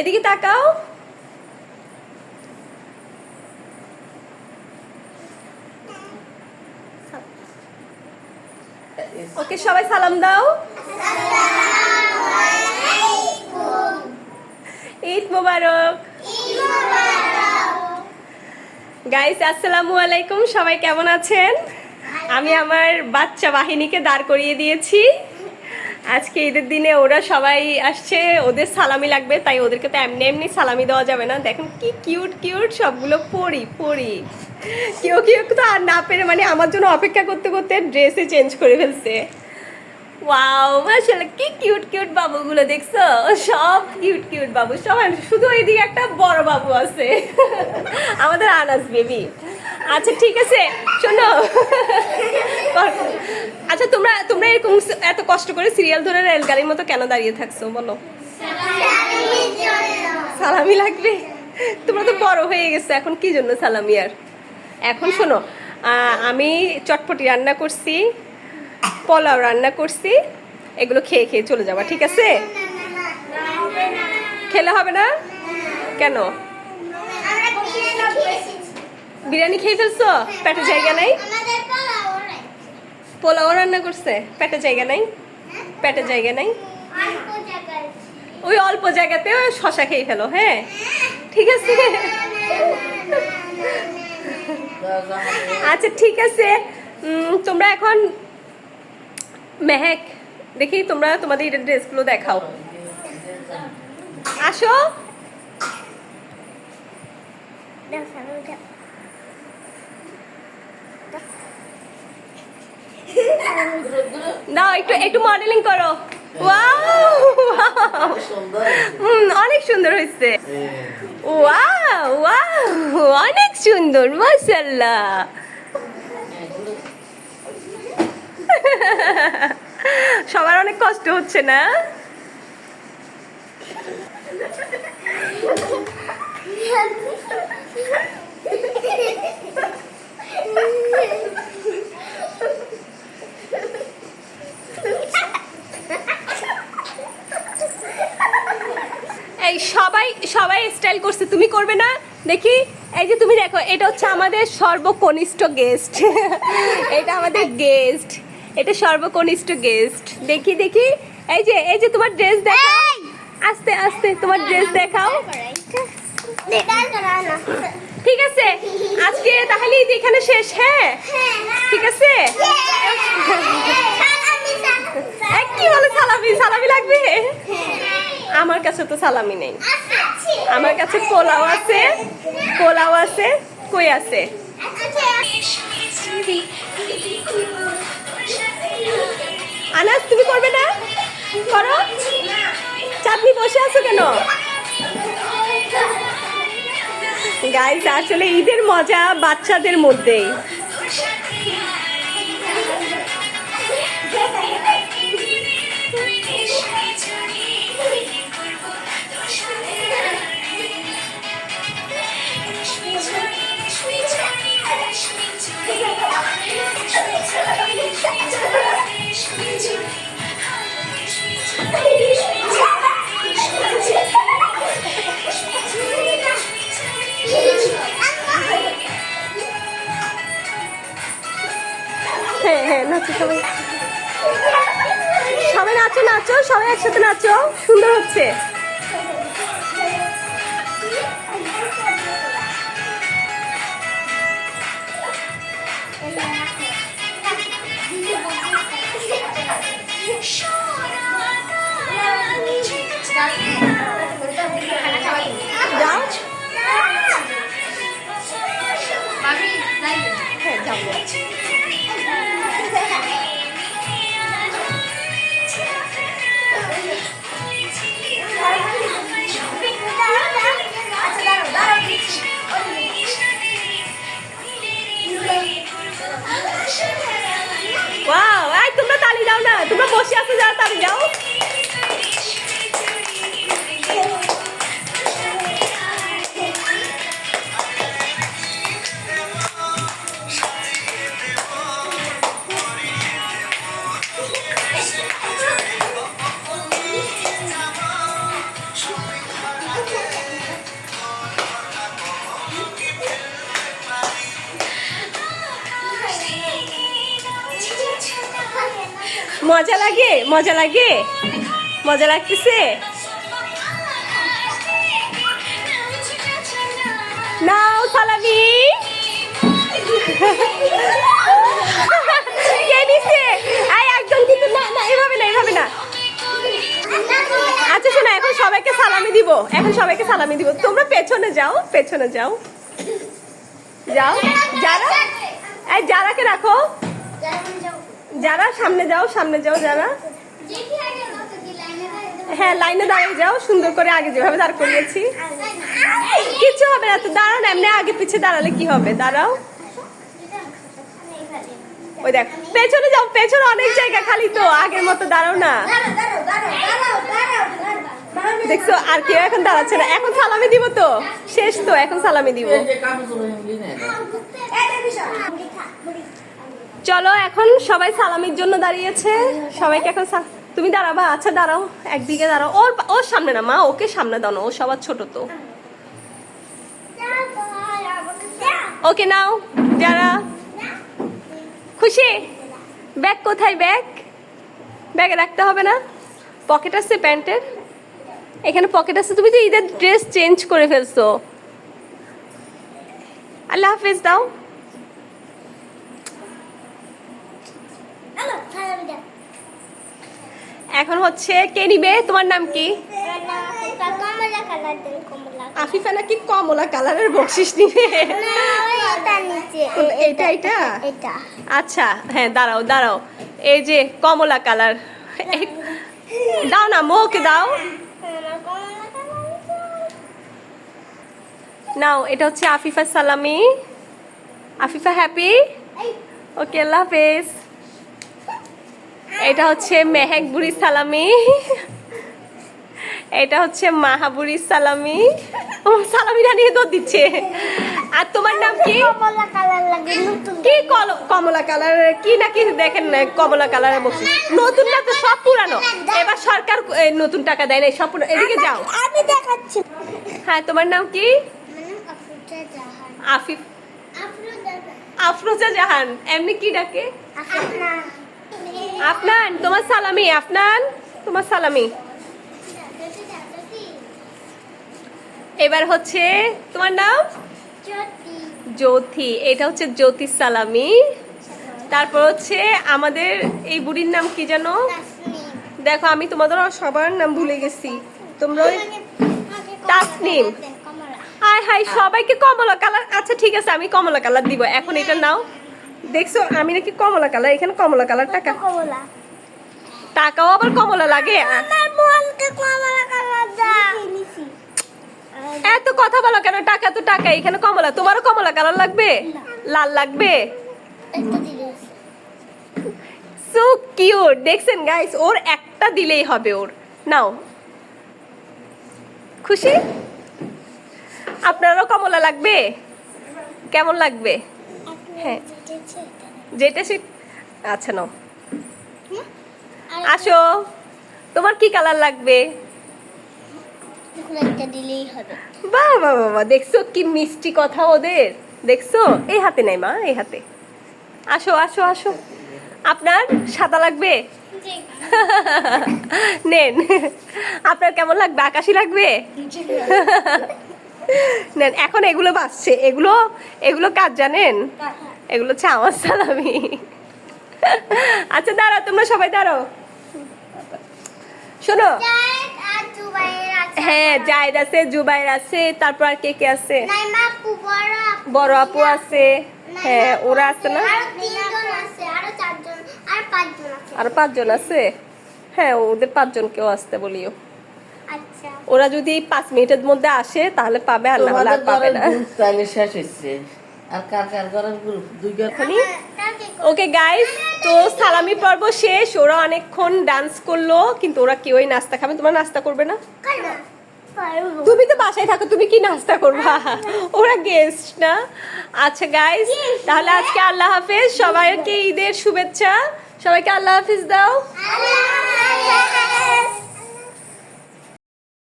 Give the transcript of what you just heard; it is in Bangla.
এদিকে তাকাও। ওকে, সবাই সালাম দাও। ঈদ মোবারক। গাইস আসসালামু আলাইকুম। সবাই কেমন আছেন? আমি আমার বাচ্চা বাহিনীকে দাঁড় করিয়ে দিয়েছি। আজকে ঈদের দিনে ওরা সবাই আসছে, ওদের সালামি লাগবে, তাই ওদেরকে তো এমনি এমনি সালামি দেওয়া যাবে না। দেখেন কি কিউট কিউট সবগুলো পড়ি পড়ি কেউ কেউ তো আর না পেরে মানে আমার জন্য অপেক্ষা করতে করতে ড্রেসে চেঞ্জ করে ফেলছে। ওয়াও মাশাআল্লাহ, কি কিউট কিউট বাবুগুলো দেখছ? সব কিউট কিউট বাবু। সবাই শুধু এইদিকে একটা বড় বাবু আছে। আমাদের আনাস বেবি। আচ্ছা ঠিক আছে, শোনো। আচ্ছা তোমরা তোমরা এরকম এত কষ্ট করে সিরিয়াল ধরে রেলগাড়ির মতো কেন দাঁড়িয়ে থাকছো, বলো? সালামি লাগবে? তোমরা তো বড় হয়ে গেছো, এখন কি জন্য সালামি আর? এখন শোনো আমি চটপটি রান্না করছি। পোলাও রান্না করছি, এগুলো খেয়ে খেয়ে চলে যাবা, ঠিক আছে? খেলে হবে না? কেন? বিরিয়ানি খেয়ে ফেলছো? পেটে জায়গা নাই? পোলাও রান্না করছে, পেটে জায়গা নাই? পেটে জায়গা নাই? ওই অল্প জায়গাতে ওই শশা খেয়ে ফেলো হ্যাঁ? ঠিক আছে? আচ্ছা ঠিক আছে। তোমরা এখন মেহেক দেখি তোমরা তোমাদের ঈদের ড্রেসগুলো দেখাও। আসো। নাও একটু একটু মডেলিং করো। অনেক সুন্দর হয়েছে। ওয়াও ওয়াও অনেক সুন্দর মাশাআল্লাহ। সবার অনেক কষ্ট হচ্ছে, না? এই সবাই সবাই স্টাইল করছে, তুমি করবে না? দেখি, এই যে তুমি দেখো, এটা হচ্ছে আমাদের সর্বকনিষ্ঠ গেস্ট এটা আমাদের গেস্ট এটা সর্বকনিষ্ঠ গেস্ট। দেখি দেখি। এই যে এই যে তোমার ড্রেস দেখাও। আস্তে আস্তে তোমার ড্রেস দেখাও। ঠিক আছে। আজকে তাহলে এখানে শেষ হ্যাঁ? ঠিক আছে? কি বলে সালামি? সালামি লাগবে? আমার কাছে তো সালামি নেই। আমার কাছে পোলাও আছে। পোলাও আছে কই আছে। আনাস, তুমি করবে না? করো। চাপনি বসে আছো কেন? গাইস আসলে ঈদের মজা বাচ্চাদের মধ্যেই। সবাই সবাই নাচো নাচো সবাই একসাথে নাচো। সুন্দর হচ্ছে। যাও। তালি দাও না তোমরা বসে মজা লাগে? মজা লাগে? মজা লাগতেছে? নাও সালামি। কে কিন্তু না না না। আচ্ছা শোনো, এখন সবাইকে সালামি দিব। এখন সবাইকে সালামি দিব। তোমরা পেছনে যাও পেছনে যাও। যাও। যারা? এই, যারাকে রাখো। যারা সামনে যাও সামনে যাও যারা। হ্যাঁ লাইনে দাঁড়িয়ে যাও সুন্দর করে আগে যেভাবে দাঁড় করিয়েছি। কিছু হবে না তো দাঁড়াও না এমনি আগে পিছে দাঁড়ালে কি হবে? দাঁড়াও। ওই দেখ পেছনে যাও পেছনে অনেক জায়গা খালি তো আগের মতো দাঁড়াও না। দেখছ আর কেউ এখন দাঁড়াচ্ছে না। এখন সালামি দিব তো? শেষ তো এখন সালামি দিব। চলো, এখন সবাই সালামির জন্য দাঁড়িয়েছে। সবাইকে এখন তুমি দাঁড়াবা আচ্ছা দাঁড়াও, একদিকে দাঁড়াও। ওর ওর সামনে না, মা, ওকে সামনে দাও ও সবার ছোট তো। ওকে নাও, যারা। খুশি? ব্যাগ কোথায়, ব্যাগ? ব্যাগে রাখতে হবে না? পকেট আছে প্যান্টের? এখানে পকেট আছে, তুমি তো ঈদের ড্রেস চেঞ্জ করে ফেলছো। আল্লাহ হাফেজ, দাও। এখন হচ্ছে কে নিবে? তোমার নাম কি? আফিফা নাকি কমলা কালারের বকশিস নিবে? এইটা এটা আচ্ছা হ্যাঁ দাঁড়াও দাঁড়াও। এই যে কমলা কালার। দাও না মোকে দাও। নাও, এটা হচ্ছে আফিফা সালামি। আফিফা, হ্যাপি? ওকে, আল্লাহ হাফেজ। এটা হচ্ছে মেহেক বুড়ি সালামি। এটা হচ্ছে মাহাবুরি সালামি। ও সালামিরা নিয়ে দৌড় দিচ্ছে। আর তোমার নাম কি? কমলা কালার কি কমলা কালার? কি নাকি দেখেন না কমলা কালারের বক্স। নতুন না তো সব পুরানো। এবার সরকার নতুন টাকা দেয় না সব পুরানো এদিকে যাও। আমি দেখাচ্ছি। হ্যাঁ তোমার নাম কি? আফিফ আফরোজা জাহান। এমনি কি ডাকে? আফনান, তোমার সালামি, আফনান, তোমার সালামি। এবার হচ্ছে, তোমার নাম? জ্যোতি। এটা হচ্ছে জ্যোতি সালামি। তারপর হচ্ছে আমাদের এই বুড়ির নাম কি জানো দেখো, আমি তোমাদের সবার নাম ভুলে গেছি। তোমরা তাসনিম। হাই হাই, সবাইকে কমলা কালার। আচ্ছা ঠিক আছে, আমি কমলা কালার দিব। এখন এটা নাও দেখছ আমি নাকি কমলা কালার এখানে কমলা কালার টাকা। কমলা। টাকাও আবার কমলা লাগে। এত কথা বলো কেন? টাকা তো টাকা এখানে কমলা। তোমারও কমলা কালার লাগবে? লাল লাগবে? সো কিউট দেখছেন গাইস ওর একটা দিলেই হবে ওর। নাও। খুশি? আপনারও কমলা লাগবে? কেমন লাগবে? হ্যাঁ। যেটা সে আচ্ছা নাও। আসো। তোমার কি কালার লাগবে? বাহ বাহ বাহ, দেখছ কি মিষ্টি কথা ওদের? দেখছ? এই হাতে নাই মা এই হাতে। আসো আসো আসো। আপনার সাদা লাগবে? নেন। আপনার কেমন লাগবে? আকাশি লাগবে? নেন এখন এগুলো বাসছে এগুলো এগুলো কাজ জানেন? এগুলো হচ্ছে আমার সালামি। আচ্ছা দাঁড়াও তোমরা সবাই দাঁড়াও। শোনো। জায়েদ আর জুবাইর আছে। হ্যাঁ জায়দ আছে জুবাইর আছে তারপর আর কে কে আছে? বড় আপু আছে। হ্যাঁ ওরা আছে না? আরও তিনজন আছে আরও চারজন আর পাঁচজন আছে। আর পাঁচজন আছে? হ্যাঁ ওদের পাঁচজনকেও আসতে বলিও। আচ্ছা। ওরা যদি পাঁচ মিনিটের মধ্যে আসে তাহলে পাবে আর না তোমাদের পাবে না। শেষ হচ্ছে আর কার কার ঘরের গ্রুপ দুই ঘর ওকে গাইস তো সালামি পর্ব শেষ। ওরা অনেকক্ষণ ডান্স করল কিন্তু ওরা কেউই নাস্তা খাবে তোমরা নাস্তা করবে না? তুমি তো বাসায় থাকো তুমি কি নাস্তা করবা? ওরা গেস্ট না? আচ্ছা গাইস তাহলে আজকে আল্লাহ হাফেজ। সবাইকে ঈদের শুভেচ্ছা। সবাইকে আল্লাহ হাফেজ দাও। আল্লাহ